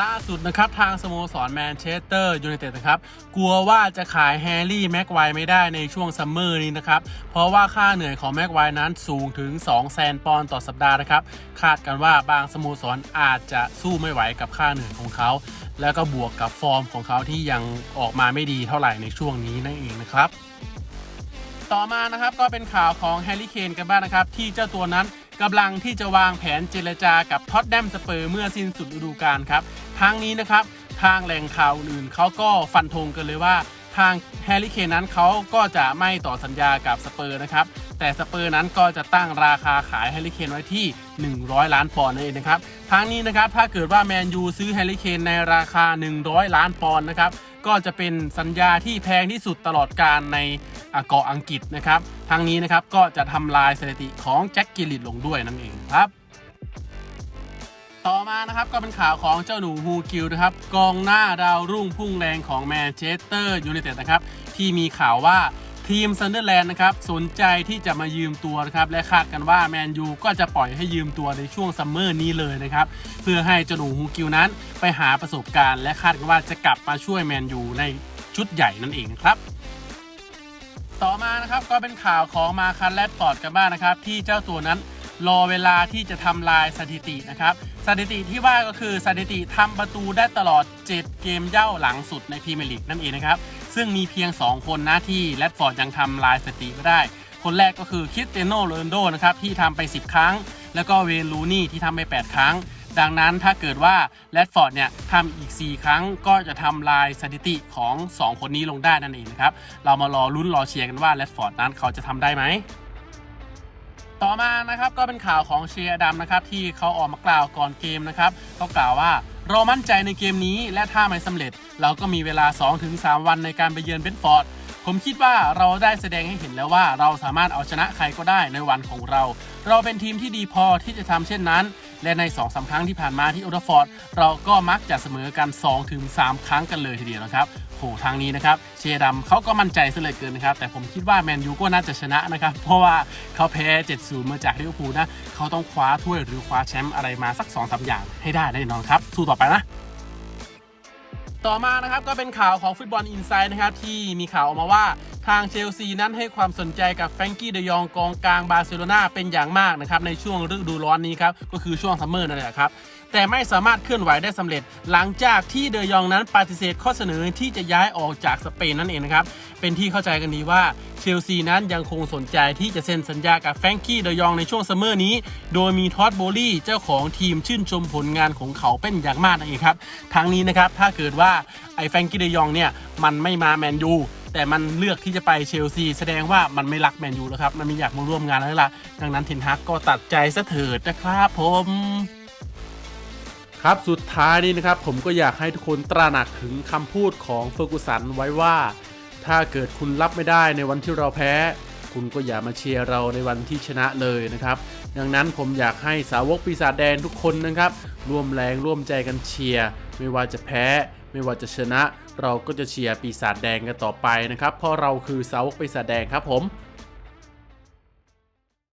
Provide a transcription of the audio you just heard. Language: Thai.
ล่าสุดนะครับ ทางสโมสรแมนเชสเตอร์ยูไนเต็ดนะครับ กลัวว่าจะขายแฮร์รี่แม็กไวไม่ได้ในช่วงซัมเมอร์นี้นะครับ เพราะว่าค่าเหนื่อยของแม็กไวนั้นสูงถึง 2 แสนปอนด์ต่อสัปดาห์นะครับ คาดกันว่าบางสโมสรอาจจะสู้ไม่ไหวกับค่าเหนื่อยของเขา แล้วก็บวกกับฟอร์มของเขาที่ยังออกมาไม่ดีเท่าไหร่ในช่วงนี้นั่นเองนะครับต่อมานะครับก็เป็นข่าวของแฮร์รี่เคนกันบ้างนะครับ ที่เจ้าตัวนั้น กำลังที่จะวางแผนเจรจากับท็อตแดมสเปอร์เมื่อสิ้นสุดฤดูกาลครับ ทั้งนี้นะครับทางแหล่งข่าวอื่นเขาก็ฟันธงกันเลยว่า ทางแฮร์รี่เคนนั้นเขาก็จะไม่ต่อสัญญากับสเปอร์นะครับ แต่สเปอร์นั้นก็จะตั้งราคาขายแฮร์รี่เคนไว้ที่ 100 ล้านปอนด์นั่นเองนะครับทั้งนี้นะครับถ้าเกิดว่าแมนยูซื้อแฮร์รี่เคนในราคา 100 ล้านปอนด์นะครับก็จะเป็นสัญญาที่แพงที่สุดตลอดการในเกาะอังกฤษนะครับทางนี้นะครับก็จะทำลายสถิติของแจ็คกิลลิตลงด้วยนั่นเองครับ ต่อมานะครับก็เป็นข่าวของเจ้าหนูฮูกิลนะครับกองหน้าดาวรุ่งพุ่งแรงของแมนเชสเตอร์ยูไนเต็ดนะครับที่มีข่าวว่าทีมซันเดอร์แลนด์นะครับสนใจที่จะมายืมตัวนะครับและคาดกันว่าแมนยูก็จะปล่อยให้ยืมตัวในช่วงซัมเมอร์นี้เลยนะครับเพื่อให้เจ้าหนูฮูกิลนั้นไปหาประสบการณ์ และคาดกันว่าจะกลับมาช่วยแมนยูในชุดใหญ่นั่นเองครับต่อมานะครับก็เป็นข่าวของมาคันแรดฟอร์ดกันบ้างนะครับที่เจ้าตัวนั้น รอเวลาที่จะทำลายสถิตินะครับ สถิติที่ว่าก็คือสถิติทำประตูได้ตลอด 7 เกมเย่าหลังสุดในพรีเมียร์ลีกนั่นเองนะครับ ซึ่งมีเพียง 2 คนนะที่แรดฟอร์ดยังทำลายสถิติก็ได้ คนแรกก็คือคริสเตียโนโรนโดนะครับที่ทำไป 10 ครั้ง แล้วก็เวนลูนี่ที่ทำไป 8 ครั้งดังนั้นถ้าเกิดว่าแรดฟอร์ดเนี่ยทำอีก 4 ครั้งก็จะทำลายสถิติของ 2 คนนี้ลงได้นั่นเองนะครับ เรามารอลุ้นรอเชียร์กันว่าแรดฟอร์ดนั้นเขาจะทำได้ไหม ต่อมานะครับก็เป็นข่าวของเชียร์ดำนะครับที่เขาออกมากล่าวก่อนเกมนะครับเขากล่าวว่าเรามั่นใจในเกมนี้และถ้าไม่สำเร็จ เราก็มีเวลา 2-3 วันในการไปเยือนเบนฟอร์ดผมคิดว่าเราได้แสดงให้เห็นแล้วว่าเราสามารถเอาชนะใครก็ได้ในวันของเรา เราเป็นทีมที่ดีพอที่จะทำเช่นนั้น และใน2อสาครั้งที่ผ่านมาที่โอลฟอร์ดเราก็มักจะเสมอกัน2-3ครั้งกันเลยทีเดียวนะครับโหทางนี้นะครับเชียร์ดำเขาก็มั่นใจซะเลยเกินนะครับ แต่ผมคิดว่าแมนยูก็น่าจะชนะนะครับ เพราะว่าเขาแพ้ 7-0 มาจากลิเวอร์พูลนะ เขาต้องคว้าถ้วยหรือคว้าแชมป์อะไรมาสัก2อสอย่างให้ได้แน่นอนครับ สู้ต่อไปนะ ต่อมานะครับก็เป็นข่าวของฟุตบอลอินไซด์นะครับที่มีข่าวออกมาว่าทางเชลซีนั้นให้ความสนใจกับแฟรงกี้เดยองกองกลางบาร์เซโลนาเป็นอย่างมากนะครับในช่วงฤดูร้อนนี้ครับก็คือช่วงซัมเมอร์นั่นแหละครับ แต่ไม่สามารถเคลื่อนไหวได้สำเร็จ หลังจากที่เดยองนั้นปฏิเสธข้อเสนอที่จะย้ายออกจากสเปนนั่นเองนะครับ เป็นที่เข้าใจกันดีว่าเชลซีนั้นยังคงสนใจที่จะเซ็นสัญญากับแฟรงกี้เดยองในช่วงซัมเมอร์นี้ โดยมีท็อดโบลี่เจ้าของทีมชื่นชมผลงานของเขาเป็นอย่างมากนั่นเองครับทั้งนี้นะครับถ้าเกิดว่าไอ้แฟรงกี้เดยองเนี่ยมันไม่มาแมนยูแต่มันเลือกที่จะไปเชลซีแสดงว่ามันไม่รักแมนยูแล้วครับ มันไม่อยากมาร่วมงานแล้วล่ะ ดังนั้นเทนฮักก็ตัดใจซะเถิดนะครับผม ครับสุดท้ายนี้นะครับผมก็อยากให้ทุกคนตระหนักถึงคำพูดของเฟอร์กูสันไว้ว่า ถ้าเกิดคุณรับไม่ได้ในวันที่เราแพ้ คุณก็อย่ามาเชียร์เราในวันที่ชนะเลยนะครับดังนั้นผมอยากให้สาวกปีศาจแดงทุกคนนะครับ ร่วมแรงร่วมใจกันเชียร์ไม่ว่าจะแพ้ ไม่ว่าจะชนะ เราก็จะเชียร์ปีศาจแดงกันต่อไปนะครับ เพราะเราคือสาวกปีศาจแดงครับผม